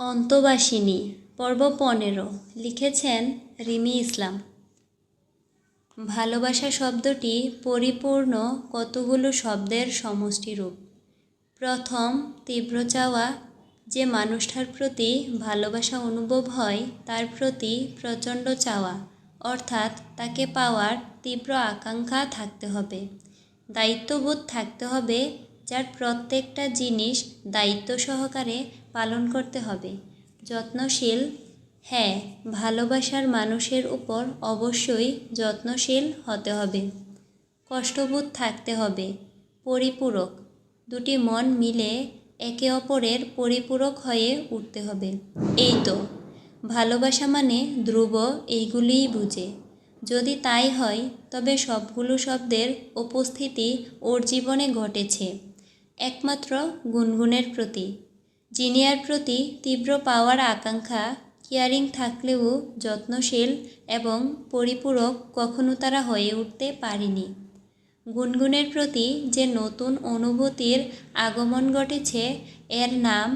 অন্তবাসিনী, পর্ব পনেরো, লিখেছেন রিমি ইসলাম। ভালোবাসা শব্দটি পরিপূর্ণ কতগুলো শব্দের সমষ্টিরূপ। প্রথম, তীব্র চাওয়া, যে মানুষটার প্রতি ভালোবাসা অনুভব হয়, তার প্রতি প্রচণ্ড চাওয়া, অর্থাৎ তাকে পাওয়ার তীব্র আকাঙ্ক্ষা থাকতে হবে। দায়িত্ববোধ থাকতে হবে, যার প্রত্যেকটা জিনিস দায়িত্ব সহকারে পালন করতে হবে। যত্নশীল হ্যাঁ ভালোবাসার মানুষের উপর অবশ্যই যত্নশীল হতে হবে। কষ্টবোধ থাকতে হবে। পরিপূরক। দুটি মন মিলে একে অপরের পরিপূরক হয়ে উঠতে হবে। এই তো। ভালোবাসা মানে ধ্রুব এইগুলিই বুঝে। যদি তাই হয়, তবে সবগুলো শব্দের উপস্থিতি ওর জীবনে ঘটেছে। একমাত্র গুনগুনের প্রতি জিনিয়ার প্রতি তীব্র পাওয়ার আকাঙ্ক্ষা, কেয়ারিং থাকলেও যত্নশীল এবং পরিপূরক কখনো তারা হয়ে উঠতে পারেনি। গুনগুনের প্রতি যে নতুন অনুভূতির আগমন ঘটেছে, এর নাম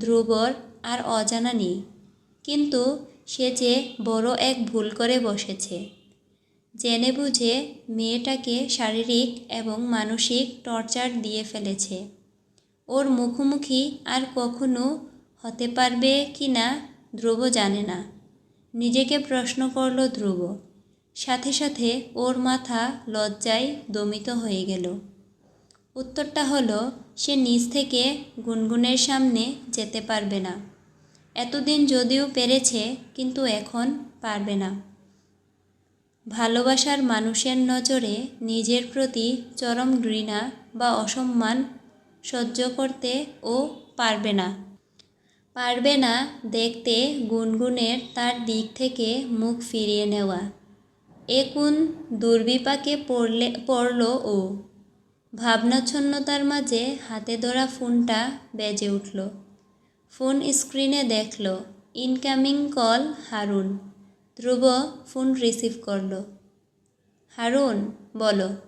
ধ্রুবর আর অজানা নেই। কিন্তু সে যে বড় এক ভুল করে বসেছে। জেনে বুঝে মেয়েটাকে শারীরিক এবং মানসিক টর্চার দিয়ে ফেলেছে। ওর মুখোমুখি আর কখনো হতে পারবে কি না ধ্রুব জানে না। নিজেকে প্রশ্ন করল ধ্রুব। সাথে সাথে ওর মাথা লজ্জায় দমিত হয়ে গেল। উত্তরটা হলো, সে নিজ থেকে গুনগুনের সামনে যেতে পারবে না। এতদিন যদিও পেরেছে, কিন্তু এখন পারবে না। ভালোবাসার মানুষের নজরে নিজের প্রতি চরম ঘৃণা বা অসম্মান সহ্য করতে ও পারবে না। পারবে না দেখতে গুনগুনের তার দিক থেকে মুখ ফিরিয়ে নেওয়া। এ কোন দুর্বিপাকে পড়লে, পড়ল ও। ভাবনাচ্ছন্নতার মাঝে হাতে ধরা ফোনটা বেজে উঠল। ফোন স্ক্রিনে দেখল, incoming call, Harun. Dhruba phone receive করল। হারুন, বলো।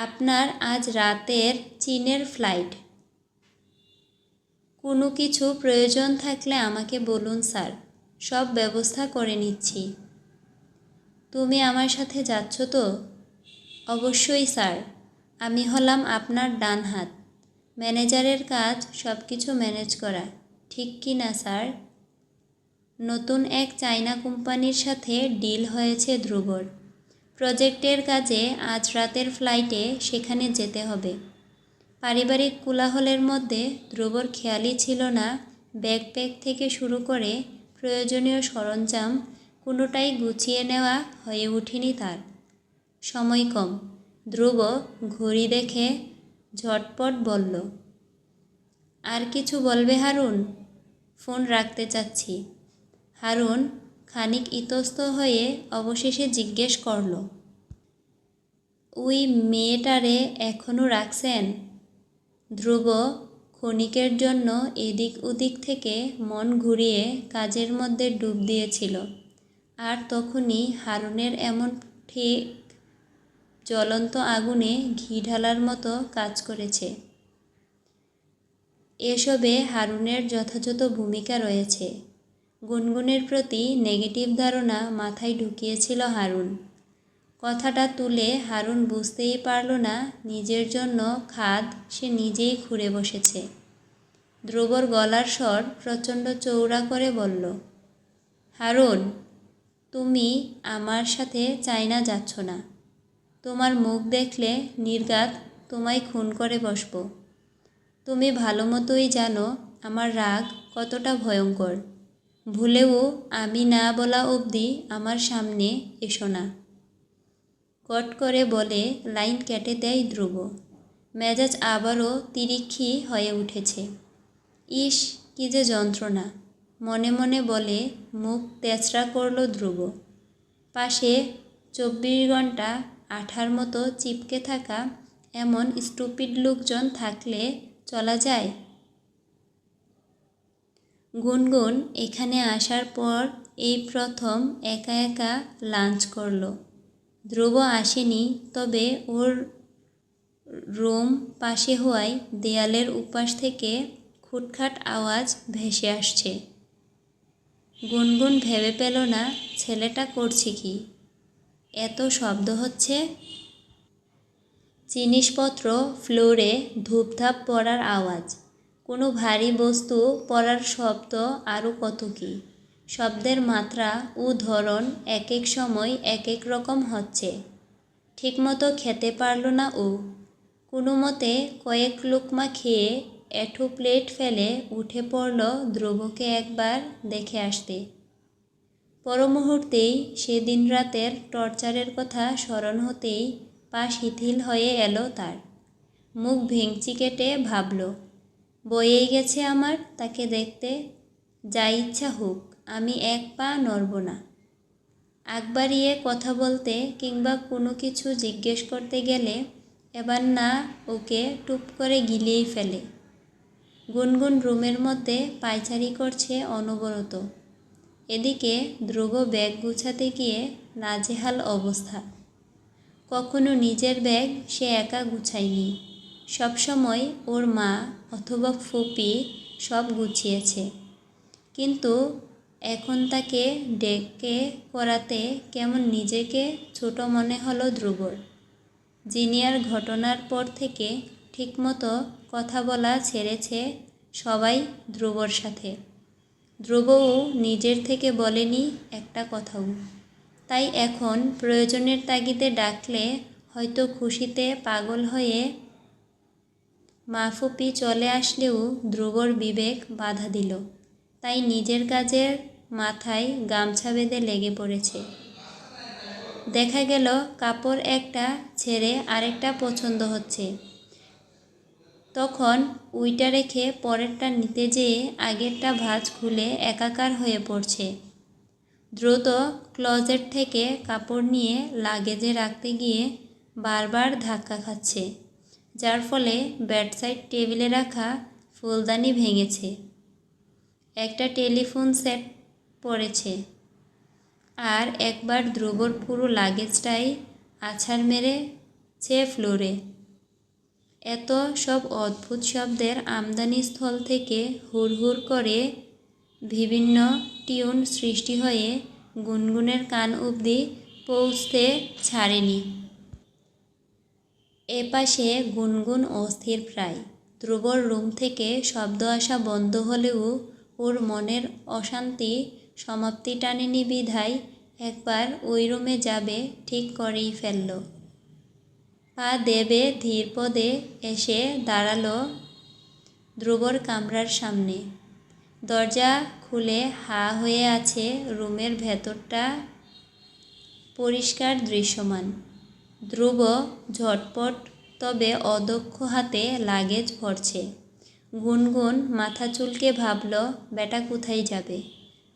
আপনার আজ রাতের চীনের ফ্লাইট। কোনো কিছু প্রয়োজন থাকলে আমাকে বলুন, স্যার। সব ব্যবস্থা করে নিচ্ছি। তুমি আমার সাথে যাচ্ছ তো? অবশ্যই, স্যার। আমি হলাম আপনার ডান হাত। ম্যানেজারের কাজ সব কিছু ম্যানেজ করা। ঠিক কি না, স্যার? নতুন এক চায়না কোম্পানির সাথে ডিল হয়েছে ধ্রুবর। প্রজেক্টের কাজে আজ রাতের ফ্লাইটে সেখানে যেতে হবে। পারিবারিক কোলাহলের মধ্যে ধ্রুবর খেয়ালই ছিল না। ব্যাকপ্যাক থেকে শুরু করে প্রয়োজনীয় সরঞ্জাম কোনোটাই গুছিয়ে নেওয়া হয়ে ওঠেনি তার। সময় কম। ধ্রুব ঘড়ি দেখে ঝটপট বলল, আর কিছু বলবে হারুন? ফোন রাখতে চাচ্ছি। হারুন খানিক ইতস্ত হয়ে অবশেষে জিজ্ঞেস করল, ওই মেয়েটারে এখনও রাখছেন? ধ্রুব ক্ষণিকের জন্য এদিক ওদিক থেকে মন ঘুরিয়ে কাজের মধ্যে ডুব দিয়েছিল। আর তখনই হারুনের এমন ঠিক জ্বলন্ত আগুনে ঘি ঢালার মতো কাজ করেছে। এসবে হারুনের যথাযথ ভূমিকা রয়েছে। গুনগুনের প্রতি নেগেটিভ ধারণা মাথায় ঢুকিয়েছিল হারুন। কথাটা তুলে হারুন বুঝতেই পারল না নিজের জন্য খাদ সে নিজেই খুঁড়ে বসেছে। ধ্রুবর গলার স্বর প্রচণ্ড চৌড়া করে বলল, হারুন, তুমি আমার সাথে চাইনা যাচ্ছ না। তোমার মুখ দেখলে নির্গাত তোমায় খুন করে বসব। তুমি ভালো মতোই জানো আমার রাগ কতটা ভয়ঙ্কর। ভুলেও আমি না বলা অবধি আমার সামনে এসো না। কট করে বলে, লাইন কেটে দেয় ধ্রুব। মেজাজ আবারও তিরিক্ষি হয়ে উঠেছে। ইস, কি যে যন্ত্রণা। মনে মনে বলে, মুখ তেচড়া করল ধ্রুব। পাশে চব্বিশ ঘণ্টা আঠার মতো চিপকে থাকা এমন স্টুপিড লোকজন থাকলে চলা যায়? গুনগুন এখানে আসার পর এই প্রথম একা একা লাঞ্চ করল। ধ্রুব আসেনি, তবে ওর রুম পাশে হওয়ায় দেয়ালের উপাস থেকে খুটখাট আওয়াজ ভেসে আসছে। গুনগুন ভেবে পেল না, ছেলেটা করছে কি? এত শব্দ হচ্ছে? জিনিসপত্র ফ্লোরে ধূপধাপ পড়ার আওয়াজ। কোনো ভারী বস্তু পড়ার শব্দ আরও কত কী? শব্দের মাত্রা ও ধরন এক এক সময় এক এক রকম হচ্ছে। ঠিকমতো খেতে পারল না ও। কোনো মতে কয়েক লোকমা খেয়ে এঠো প্লেট ফেলে উঠে পড়ল ধ্রুবকে একবার দেখে আসতে। পরমুহূর্তেই সেদিন রাতের টর্চারের কথা স্মরণ হতেই পা শিথিল হয়ে এলো তার। মুখ ভেঙচি কেটে ভাবল বয়েই গেছে আমার, তাকে দেখতে যা ইচ্ছা হোক, আমি এক পা নড়ব না। আগ বাড়িয়ে কথা বলতে কিংবা কোনো কিছু জিজ্ঞেস করতে গেলে এবার না, ওকে টুপ করে গিলিয়েই ফেলে। গুনগুন রুমের মধ্যে পায়চারি করছে অনবরত। এদিকে ধ্রুব ব্যাগ গুছাতে গিয়ে নাজেহাল অবস্থা। কখনো নিজের ব্যাগ সে একা গুছায়নি। সবসময় ওর মা অথবা ফুপি সব গুছিয়েছে। কিন্তু এখন তাকে ডেকে করাতে কেমন নিজেকে ছোট মনে হলো ধ্রুবর। জিনিয়ার ঘটনার পর থেকে ঠিকমতো কথা বলা ছেড়েছে সবাই ধ্রুবর সাথে। ধ্রুবও নিজের থেকে বলেনি একটা কথাও। তাই এখন প্রয়োজনের তাগিদে ডাকলে হয়তো খুশিতে পাগল হয়ে মাফুপি চলে আসলেও ধ্রুবর বিবেক বাধা দিল। তাই নিজের কাজের মাথায় গামছা বেঁধে লেগে পড়েছে। দেখা গেল কাপড় একটা ছেড়ে আরেকটা পছন্দ হচ্ছে। তখন উইটা রেখে পরেরটা নিতে যেয়ে আগেরটা ভাঁজ খুলে একাকার হয়ে পড়ছে। দ্রুত ক্লজেট থেকে কাপড় নিয়ে লাগেজে রাখতে গিয়ে বারবার ধাক্কা খাচ্ছে। যার ফলে বেডসাইড টেবিলে রাখা ফুলদানি ভেঙেছে। একটা টেলিফোন সেট পড়েছে। আর একবার ধ্রুবর পুরো লাগেজটাই আছাড় মেরেছে ফ্লোরে। এত সব অদ্ভুত শব্দের আমদানি স্থল থেকে হুড়হুড় করে বিভিন্ন টিউন সৃষ্টি হয়ে গুনগুনের কান অবধি পৌঁছতে ছাড়েনি। এপাশে গুনগুন অস্থির প্রায়। ধ্রুবর রুম থেকে শব্দ আসা বন্ধ হলেও ওর মনের অশান্তি সমাপ্তি টানেনি বিধায় একবার ওই রুমে যাবে ঠিক করেই ফেলল। পা দেবে ধীর পদে এসে দাঁড়াল ধ্রুবর কামরার সামনে। দরজা খুলে হা হয়ে আছে রুমের ভেতরটা পরিষ্কার দৃশ্যমান। ধ্রুব ঝটপট তবে অদক্ষ হাতে লাগেজ ভরছে। গুনগুন মাথা চুলকে ভাবল, বেটা কোথায় যাবে?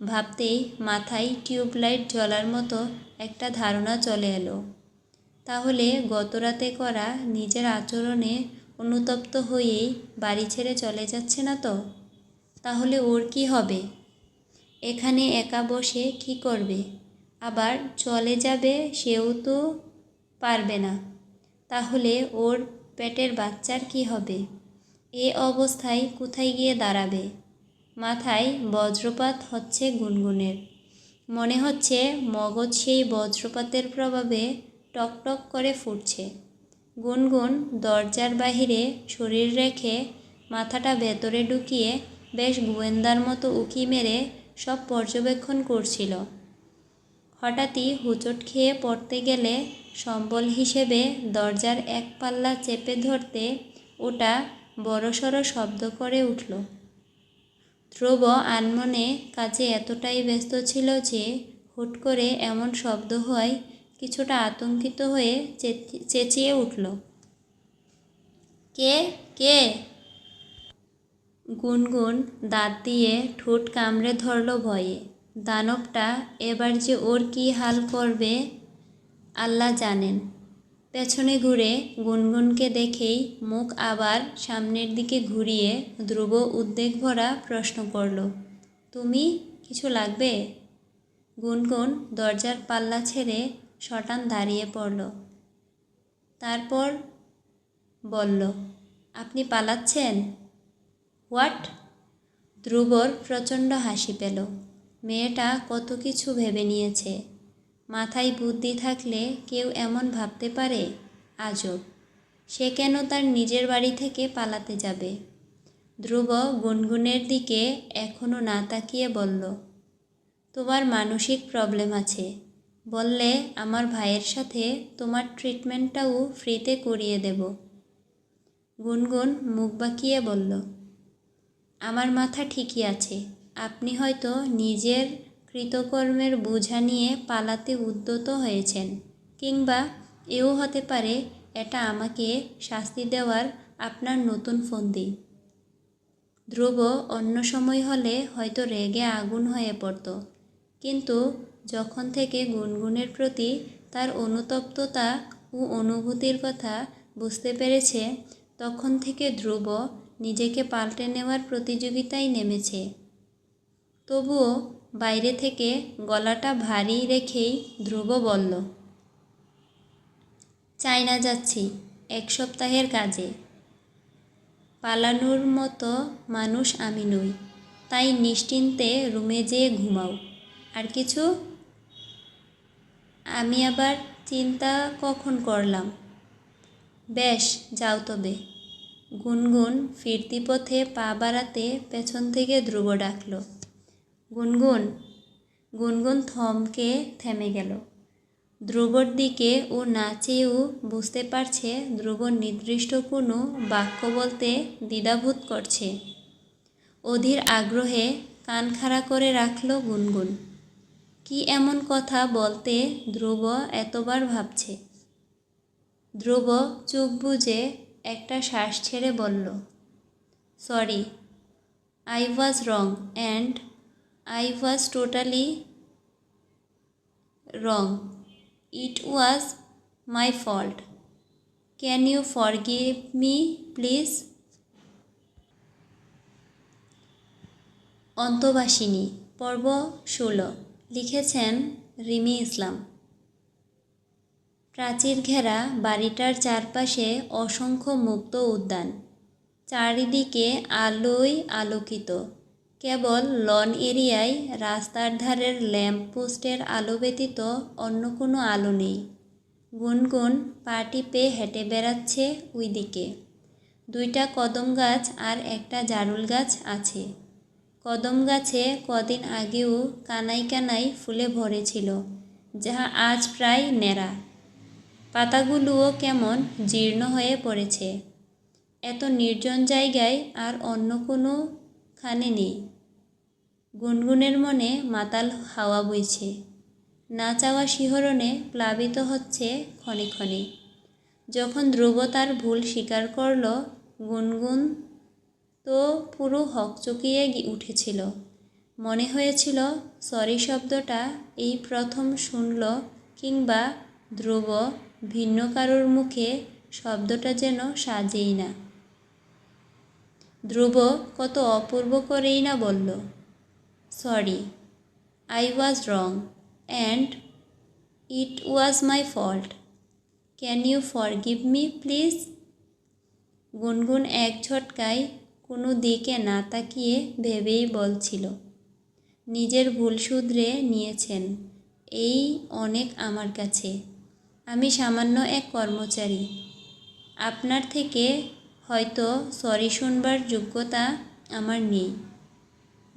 ভাবতেই মাথায় টিউবলাইট জ্বলার মতো একটা ধারণা চলে এলো। তাহলে গতরাতে করা নিজের আচরণে অনুতপ্ত হয়েই বাড়ি ছেড়ে চলে যাচ্ছে না তো? তাহলে ওর কি হবে? এখানে একা বসে কি করবে? আবার চলে যাবে সেও তো পারবে না। তাহলে ওর পেটের বাচ্চার কি হবে? এ অবস্থায় কোথায় গিয়ে দাঁড়াবে? মাথায় বজ্রপাত হচ্ছে গুনগুনের। মনে হচ্ছে মগজ সেই বজ্রপাতের প্রভাবে টকটক করে ফুটছে। গুনগুন দরজার বাহিরে শরীর রেখে মাথাটা ভেতরে ঢুকিয়ে বেশ গোয়েন্দার মতো উকি মেরে সব পর্যবেক্ষণ করছিল। হঠাৎই হুচট খেয়ে পড়তে গেলে সম্বল হিসেবে দরজার এক পাল্লা চেপে ধরতে ওটা বড়সড় শব্দ করে উঠল। ধ্রুব আনমনে কাজে এতটাই ব্যস্ত ছিল যে হুট করে এমন শব্দ হয় কিছুটা আতঙ্কিত হয়ে চেঁচিয়ে উঠল। কে? কে? গুনগুন দাঁত দিয়ে ঠোঁট কামড়ে ধরল ভয়ে। দানবটা, এবার যে ওর কী হাল করবে আল্লাহ জানেন। পেছনে ঘুরে গুনগুনকে দেখেই মুখ আবার সামনের দিকে ঘুরিয়ে ধ্রুব উদ্বেগ ভরা প্রশ্ন করল, তুমি কিছু লাগবে? গুনগুন দরজার পাল্লা ছেড়ে শটান দাঁড়িয়ে পড়ল। তারপর বলল, আপনি পালাচ্ছেন? হোয়াট? ধ্রুবর প্রচণ্ড হাসি পেল। মেয়েটা কত কিছু ভেবে নিয়েছে। মাথায় বুদ্ধি থাকলে কেউ এমন ভাবতে পারে, আজব। সে কেন তার নিজের বাড়ি থেকে পালাতে যাবে? ধ্রুব গুনগুনের দিকে এখনও না তাকিয়ে বলল, তোমার মানসিক প্রবলেম আছে। বললে আমার ভাইয়ের সাথে তোমার ট্রিটমেন্টটাও ফ্রিতে করিয়ে দেব। গুনগুন মুখ বাঁকিয়ে বলল, আমার মাথা ঠিকই আছে। আপনি হয়তো নিজের কৃতকর্মের বোঝা নিয়ে পালাতে উদ্যত হয়েছেন, কিংবা এও হতে পারে এটা আমাকে শাস্তি দেওয়ার আপনার নতুন ফন্দি। ধ্রুব অন্য সময় হলে হয়তো রেগে আগুন হয়ে পড়ত, কিন্তু যখন থেকে গুনগুনের প্রতি তার অনুতপ্ততা ও অনুভূতির কথা বুঝতে পেরেছে, তখন থেকে ধ্রুব নিজেকে পাল্টে নেওয়ার প্রতিযোগিতায় নেমেছে। তবুও বাইরে থেকে গলাটা ভারী রেখেই ধ্রুব বলল চায়না যাচ্ছি, এক সপ্তাহের কাজে। পালানোর মতো মানুষ আমি নই, তাই নিশ্চিন্তে রুমে যেয়ে ঘুমাও। আর কিছু? আমি আবার চিন্তা কখন করলাম? বেশ, যাও তবে। গুনগুন ফিরতি পথে পা বাড়াতে পেছন থেকে ধ্রুব ডাকল গুনগুন গুনগুন থমকে থেমে গেল। ধ্রুবর দিকে ও না চেয়েও বুঝতে পারছে ধ্রুব নির্দিষ্ট কোনো বাক্য বলতে দ্বিধাবোধ করছে। অধীর আগ্রহে কান খাড়া করে রাখল গুনগুন। কি এমন কথা বলতে ধ্রুব এতবার ভাবছে? ধ্রুব চোখ বুঝে একটা শ্বাস ছেড়ে বলল sorry I was wrong and I was totally wrong it was my fault can you forgive me please Antobashini, পর্ব ষোলো। লিখেছেন রিমি ইসলাম। প্রাচীর ঘেরা বাড়িটার চারপাশে অসংখ্য মুক্ত উদ্যান। চারিদিকে আলোয় আলোকিত। কেবল লন এরিয়ায় রাস্তার ধারের ল্যাম্প পোস্টের আলো ব্যতীত অন্য কোনো আলো নেই। গুনগুন পা টিপে হেঁটে বেড়াচ্ছে ওই দিকে দুইটা কদম গাছ আর একটা জারুল গাছ আছে। কদম গাছে কদিন আগেও কানাই কানাই ফুলে ভরেছিল যা আজ প্রায় নেড়া পাতাগুলোও কেমন জীর্ণ হয়ে পড়েছে। এত নির্জন জায়গায় আর অন্য কোনো খানে নেই। গুনগুনের মনে মাতাল হাওয়া বইছে। না চাওয়া শিহরণে প্লাবিত হচ্ছে ক্ষণে ক্ষণে। যখন ধ্রুব তার ভুল স্বীকার করল, গুনগুন তো পুরো হকচকিয়ে উঠেছিল। মনে হয়েছিল, সরি শব্দটা এই প্রথম শুনল কিংবা ধ্রুব ভিন্ন কারোর মুখে শব্দটা যেন সাজেই না। ধ্রুব কত অপূর্ব করেই না বলল sorry I was wrong and it was my fault can you forgive me please Gungun এক ঝটকায় কোনো দিকে না তাকিয়ে ভেবেই বলছিল, নিজের ভুল শুধরে নিয়েছেন, এই অনেক আমার কাছে। আমি সামান্য এক কর্মচারী। আপনার থেকে হয়তো সরি শুনবার যোগ্যতা আমার নেই।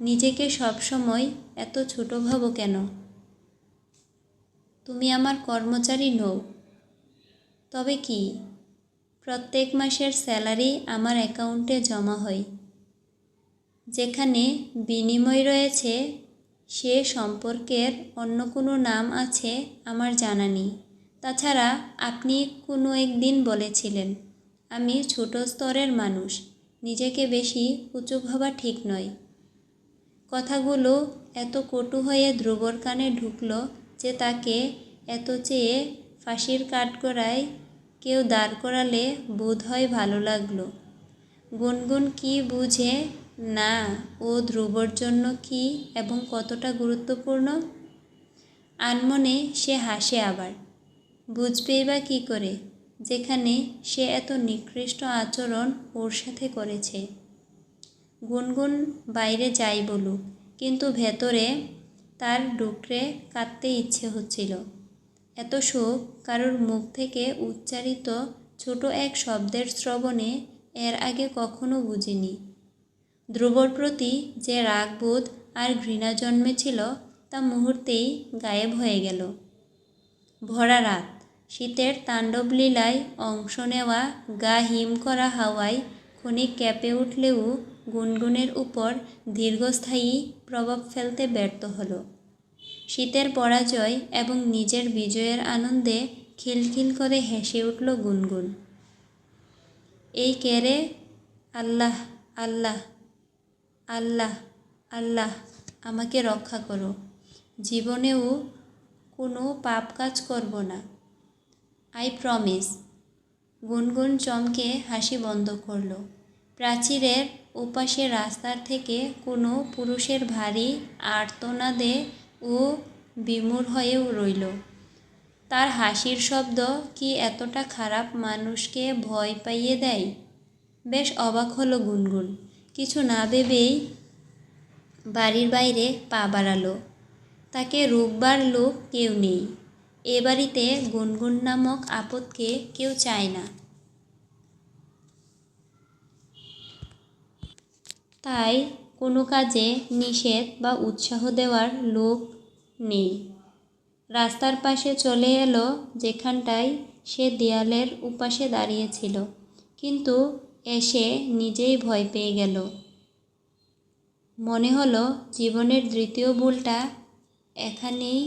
নিজেকে সবসময় এত ছোট ভাবো কেন? তুমি আমার কর্মচারী নও। তবে কি? প্রত্যেক মাসের স্যালারি আমার অ্যাকাউন্টে জমা হয়। যেখানে বিনিময় রয়েছে, সে সম্পর্কের অন্য কোনো নাম আছে আমার জানা নেই। তাছাড়া আপনি কোনো একদিন বলেছিলেন, আমি ছোট স্তরের মানুষ, নিজেকে বেশি উঁচু ভাবা ঠিক নয়। কথাগুলো এত কটু হয়ে ধ্রুবর কানে ঢুকল যে তাকে এত চেয়ে ফাঁসির কাঠগড়ায় কেউ দাঁড় করালে বোধ হয় ভালো লাগল। গুনগুন কি বুঝে? না, ও ধ্রুবর জন্য কি এবং কতটা গুরুত্বপূর্ণ? আনমনে সে হাসে আবার। বুঝবেই বা কী করে? যেখানে সে এত নিকৃষ্ট আচরণ ওর সাথে করেছে। গুনগুন বাইরে যাই বলুক, কিন্তু ভেতরে তার ডুকরে কাঁদতে ইচ্ছে হচ্ছিল। এত শোক কারোর মুখ থেকে উচ্চারিত ছোট এক শব্দের শ্রবণে এর আগে কখনো বুঝিনি। ধ্রুবর প্রতি যে রাগবোধ আর ঘৃণা জন্মেছিল, তা মুহূর্তেই গায়েব হয়ে গেল। ভরা রাত, শীতের তাণ্ডব লীলায় অংশ নেওয়া গা হিম করা হাওয়ায় ক্ষণিক কেঁপে উঠলেও গুনগুনের উপর দীর্ঘস্থায়ী প্রভাব ফেলতে ব্যর্থ হলো। শীতের পরাজয় এবং নিজের বিজয়ের আনন্দে খিলখিল করে হেসে উঠল গুনগুন। এই কেরে আল্লাহ আল্লাহ আল্লাহ আল্লাহ, আমাকে রক্ষা করো। জীবনেও কোনো পাপ কাজ করব না। I promise. গুনগুন চমকে হাসি বন্ধ করল। প্রাচীরের ওপাশে রাস্তার থেকে কোনো পুরুষের ভারী আর্তনাদে ও বিমূর হয়েও রইল। তার হাসির শব্দ কি এতটা খারাপ মানুষকে ভয় পাইয়ে দেয়? বেশ অবাক হলো গুনগুন। কিছু না ভেবেই বাড়ির বাইরে পা বাড়ালো। তাকে রোববার লোক কেউ নেই। এ বাড়িতে গুনগুন নামক আপদকে কেউ চায় না। তাই কোনো কাজে নিষেধ বা উৎসাহ দেওয়ার লোক নেই। রাস্তার পাশে চলে এলো যেখানটায় সে দেয়ালের উপাশে দাঁড়িয়েছিল, কিন্তু এসে নিজেই ভয় পেয়ে গেল। মনে হলো জীবনের দ্বিতীয় ভুলটা এখানেই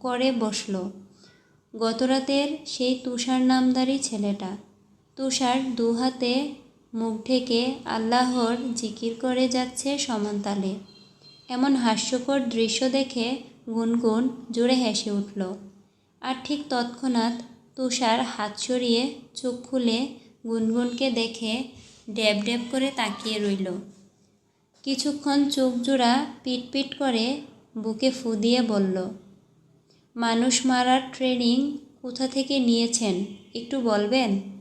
করে বসল। গতরাতের সেই তুষার নামদারি ছেলেটা, তুষার দু হাতে মুখ ঢেকে আল্লাহর জিকির করে যাচ্ছে সমানতালে এমন হাস্যকর দৃশ্য দেখে গুনগুন জোরে হেসে উঠল। আর ঠিক তৎক্ষণাৎ তুষার হাত সরিয়ে চোখ খুলে গুনগুনকে দেখে ড্যাব ড্যাব করে তাকিয়ে রইল। কিছুক্ষণ চোখ জোড়া পিটপিট করে বুকে ফু দিয়ে বলল, মানুষ মারার ট্রেনিং কোথা থেকে নিয়েছেন, একটু বলবেন?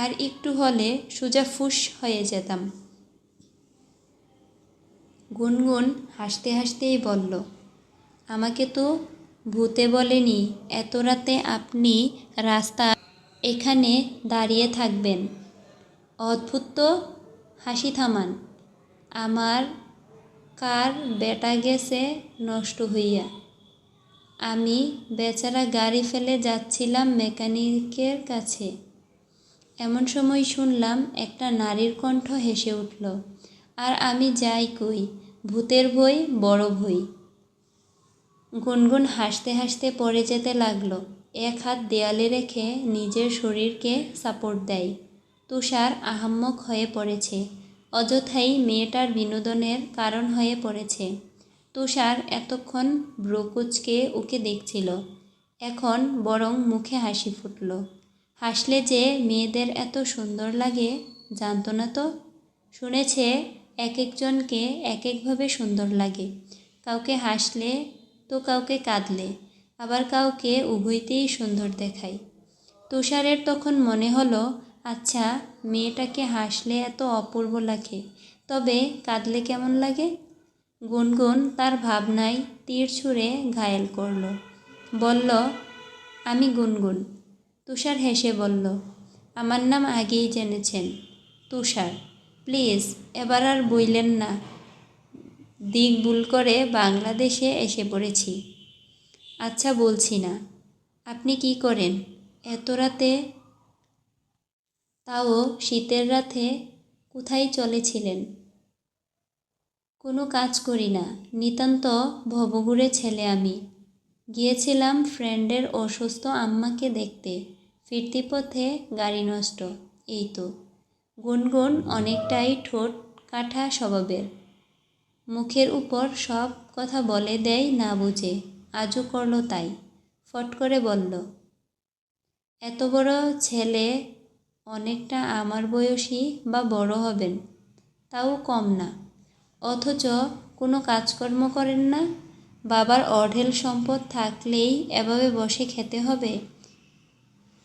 আর একটু হলে সোজা ফুস হয়ে যেতাম। গুনগুন হাসতে হাসতেই বলল, আমাকে তো ভূতে বলেনি, এত রাতে আপনি রাস্তা এখানে দাঁড়িয়ে থাকবেন। অদ্ভুত তো হাসি থামান। আমার কার বেটা গেছে নষ্ট হইয়া। আমি বেচারা গাড়ি ফেলে যাচ্ছিলাম মেকানিকের কাছে। এমন সময় শুনলাম একটা নারীর কণ্ঠ হেসে উঠল, আর আমি যাই কই? ভূতের বই, বড় বই? গুনগুন হাসতে হাসতে পড়ে যেতে লাগল। এক হাত দেয়ালে রেখে নিজের শরীরকে সাপোর্ট দেয়। তুষার আহাম্মক হয়ে পড়েছে। অযথাই মেয়েটার বিনোদনের কারণ হয়ে পড়েছে। তুষার এতক্ষণ ব্রকুচকে ওকে দেখছিল। এখন বরং মুখে হাসি ফুটল। হাসলে যে মেয়েদের এত সুন্দর লাগে, জানতো না তো? শুনেছে এক একজনকে এক একভাবে সুন্দর লাগে। কাউকে হাসলে তো কাউকে কাঁদলে, আবার কাউকে উভয়তেই সুন্দর দেখায়। তুষারের তখন মনে হলো আচ্ছা মেয়েটাকে হাসলে এত অপূর্ব লাগে, তবে কাঁদলে কেমন লাগে? গুনগুন তার ভাবনায় তীর ছুঁড়ে ঘায়েল করল। বলল, আমি গুনগুন। তুষার হেসে বলল, আমার নাম আগেই জেনেছেন। তুষার, প্লিজ, এবার আর বইলেন না। দিক ভুল করে বাংলাদেশে এসে পড়েছি। আচ্ছা বলছি না। আপনি কি করেন? এত রাতে তাও শীতের রাতে কোথায় চলেছিলেন? কোনো কাজ করি না। নিতান্ত ভবঘুরে ছেলে আমি। গিয়েছিলাম ফ্রেন্ডের অসুস্থ আম্মাকে দেখতে। ফিরতি পথে গাড়ি নষ্ট, এই তো। গুনগুন অনেকটাই ঠোঁট কাঠা স্বভাবের। মুখের উপর সব কথা বলে দেয় না বুঝে, আজও করল তাই, ফট করে বলল, এত বড় ছেলে অনেকটা আমার বয়সী বা বড় হবেন, তাও কম না। অথচ কোনো কাজকর্ম করেন না, বাবার অঢেল সম্পদ থাকলেই এভাবে বসে খেতে হবে?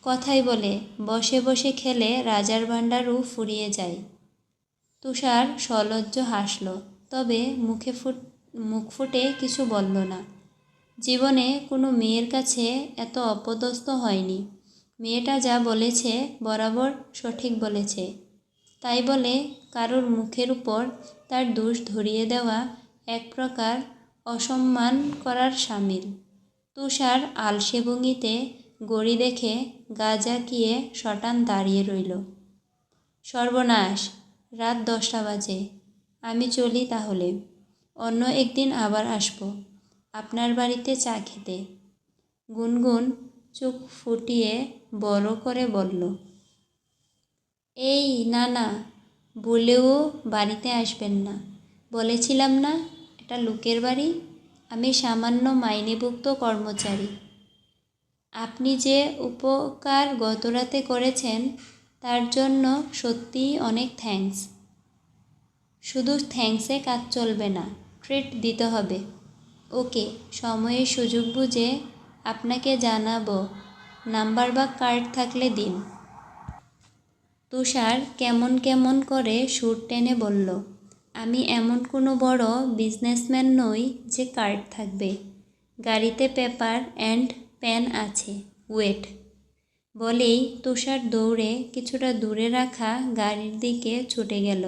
কথাই বলে, বসে বসে খেলে রাজার ভাণ্ডারও ফুরিয়ে যায়। তুষার সলজ্জ হাসল, তবে মুখে ফুট, মুখ ফুটে কিছু বলল না। জীবনে কোনো মেয়ের কাছে এত অপদস্থ হয়নি। মেয়েটা যা বলেছে বরাবর সঠিক বলেছে। তাই বলে কারোর মুখের উপর তার দোষ ধরিয়ে দেওয়া এক প্রকার অসম্মান করার সামিল। তুষার আলসে ভঙ্গিতে গড়ি দেখে গা জাকিয়ে শটান দাঁড়িয়ে রইল। সর্বনাশ, রাত দশটা বাজে। আমি চলি তাহলে। অন্য একদিন আবার আসব। আপনার বাড়িতে চা খেতে। গুনগুন চোখ ফুটিয়ে বড় করে বলল, এই, না না, বলেও বাড়িতে আসবেন না। বলেছিলাম না এটা লোকের বাড়ি। আমি সামান্য মাইনেভুক্ত কর্মচারী। আপনি যে উপকার গতরাতে করেছেন, তার জন্য সত্যিই অনেক থ্যাঙ্কস শুধু থ্যাঙ্কসে কাজ চলবে না ট্রিট দিতে হবে। ওকে সময়ে সুযোগ বুঝে আপনাকে জানাব, নাম্বার বা কার্ড থাকলে দিন। তুষার কেমন কেমন করে সুর টেনে বলল, আমি এমন কোনো বড় বিজনেসম্যান নই যে কার্ড থাকবে। গাড়িতে পেপার অ্যান্ড পেন আছে, ওয়েট। বলেই তুষার দৌড়ে কিছুটা দূরে রাখা গাড়ির দিকে ছুটে গেল।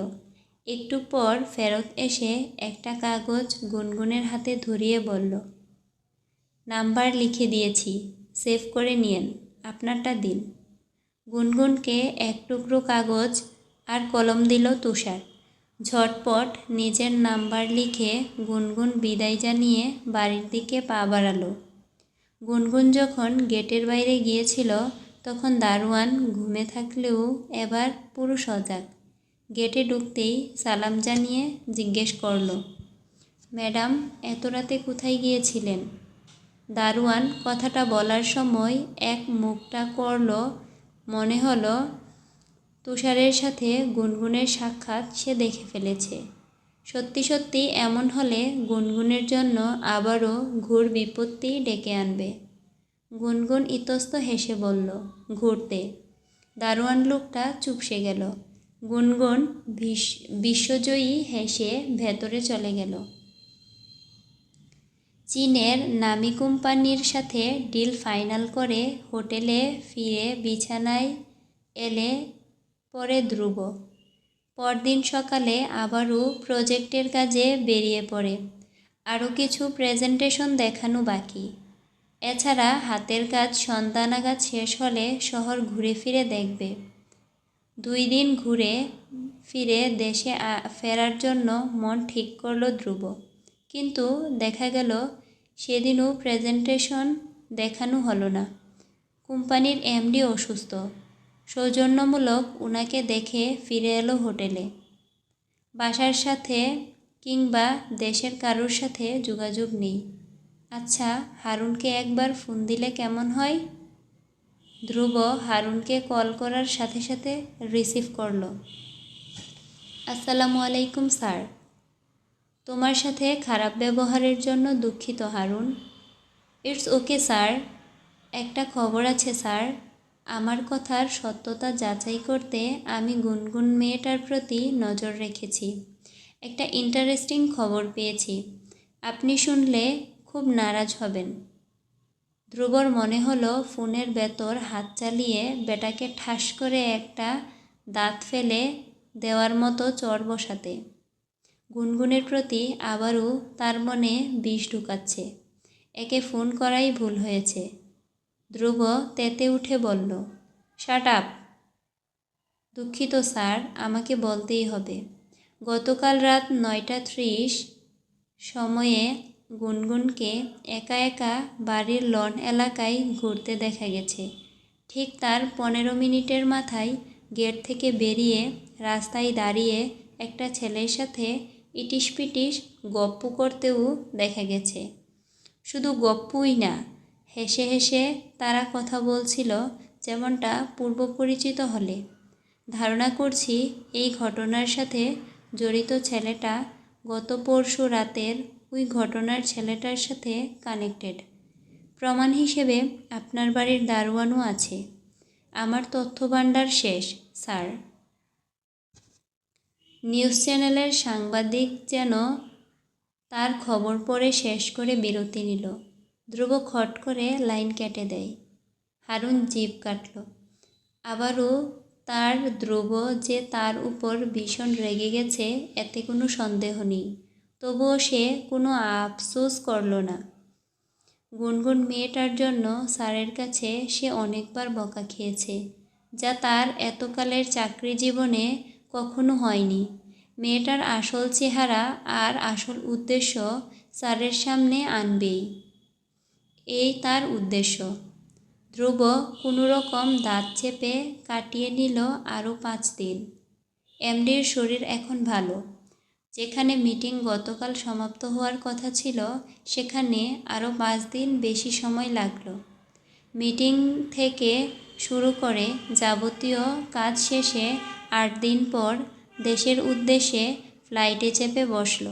একটু পর ফেরত এসে একটা কাগজ গুনগুনের হাতে ধরিয়ে বলল, নাম্বার লিখে দিয়েছি, সেভ করে নিয়েন, আপনারটা দিন। গুনগুনকে এক টুকরো কাগজ আর কলম দিল তুষার। ঝটপট নিজের নাম্বার লিখে গুনগুন বিদায় জানিয়ে বাড়ির দিকে পা বাড়ালো। গুনগুন যখন গেটের বাইরে গিয়েছিল, তখন দারোয়ান ঘুমে থাকলেও এবার পুরো সজাগ। গেটে ঢুকতেই সালাম জানিয়ে জিজ্ঞেস করল, ম্যাডাম, এত রাতে কোথায় গিয়েছিলেন? দারোয়ান কথাটা বলার সময় এক মুখটা করল, মনে হলো তুষারের সাথে গুনগুনের সাক্ষাৎ সে দেখে ফেলেছে। সত্যি সত্যি এমন হলে গুনগুনের জন্য আবারও ঘুর বিপত্তি ডেকে আনবে। গুনগুন ইতস্ত হেসে বলল, ঘুরতে। দারোয়ান লোকটা চুপসে গেল। গুনগুন বিশ্বজয়ী হেসে ভেতরে চলে গেল। চীনের নামি কোম্পানির সাথে ডিল ফাইনাল করে হোটেলে ফিরে বিছানায় এলে পরে ধ্রুব। পরদিন সকালে আবারও প্রজেক্টের কাজে বেরিয়ে পড়ে। আরও কিছু প্রেজেন্টেশন দেখানো বাকি। এছাড়া হাতের কাজ সন্তানাগাজ শেষ হলে শহর ঘুরে ফিরে দেখবে। দুই দিন ঘুরে ফিরে দেশে ফেরার জন্য মন ঠিক করল ধ্রুব। কিন্তু দেখা গেল, সেদিনও প্রেজেন্টেশন দেখানো হলো না। কোম্পানির এমডি অসুস্থ। সৌজন্যমূলক উনাকে দেখে ফিরে এলো হোটেলে। বাসার সাথে কিংবা দেশের কারোর সাথে যোগাযোগ নেই। আচ্ছা হারুনকে একবার ফোন দিলে কেমন হয়? ধ্রুব হারুনকে কল করার সাথে সাথে রিসিভ করল। আসসালামু আলাইকুম, স্যার। তোমার সাথে খারাপ ব্যবহারের জন্য দুঃখিত, হারুন। It's okay, sir. একটা খবর আছে, স্যার। আমার কথার সত্যতা যাচাই করতে আমি গুনগুন মেয়েটার প্রতি নজর রেখেছি। একটা ইন্টারেস্টিং খবর পেয়েছি। আপনি শুনলে খুব নারাজ হবেন। ধ্রুবর মনে হলো ফোনের ভেতর হাত চালিয়ে বেটাকে ঠাস করে একটা দাঁত ফেলে দেওয়ার মতো চর বসাতে। গুনগুনের প্রতি আবারও তার মনে বিষ ঢুকাচ্ছে। একে ফোন করাই ভুল হয়েছে। ধ্রুব তেতে উঠে বলল শাট আপ দুঃখিত স্যার, আমাকে বলতেই হবে। গতকাল রাত নয়টা ত্রিশ সময়ে গুনগুনকে একা একা বাড়ির লন এলাকায় ঘুরতে দেখা গেছে। ঠিক তার পনেরো মিনিটের মাথায় গেট থেকে বেরিয়ে রাস্তায় দাঁড়িয়ে একটা ছেলের সাথে ইটিস পিটিস গপ্প করতেও দেখা গেছে। শুধু গপ্পুই না হেসে হেসে তারা কথা বলছিল যেমনটা পূর্ব পরিচিত হলে। ধারণা করছি এই ঘটনার সাথে জড়িত ছেলেটা গত পরশু রাতের ওই ঘটনার ছেলেটার সাথে কানেক্টেড প্রমাণ হিসেবে আপনার বাড়ির দারোয়ানও আছে। আমার তথ্য ভাণ্ডার শেষ, স্যার। নিউজ চ্যানেলের সাংবাদিক যেন তার খবর পড়ে শেষ করে বিরতি নিল। ধ্রুব খট করে লাইন কেটে দেয়। হারুন জিভ কাটল। আবারও তার ধ্রুব যে তার উপর ভীষণ রেগে গেছে, এতে কোনো সন্দেহ নেই। তবুও সে কোনো আফসোস করল না। গুনগুন মেয়েটার জন্য স্যারের কাছে সে অনেকবার বকা খেয়েছে, যা তার এতকালের চাকরি জীবনে কখনো হয়নি। মেয়েটার আসল চেহারা আর আসল উদ্দেশ্য স্যারের সামনে আনবেই। এই তার উদ্দেশ্য। ধ্রুব কোনো রকম দাঁত চেপে কাটিয়ে নিল আরও পাঁচ দিন। এমডির শরীর এখন ভালো। যেখানে মিটিং গতকাল সমাপ্ত হওয়ার কথা ছিল, সেখানে আরও পাঁচ দিন বেশি সময় লাগল। মিটিং থেকে শুরু করে যাবতীয় কাজ শেষে আট দিন পর দেশের উদ্দেশ্যে ফ্লাইটে চেপে বসল।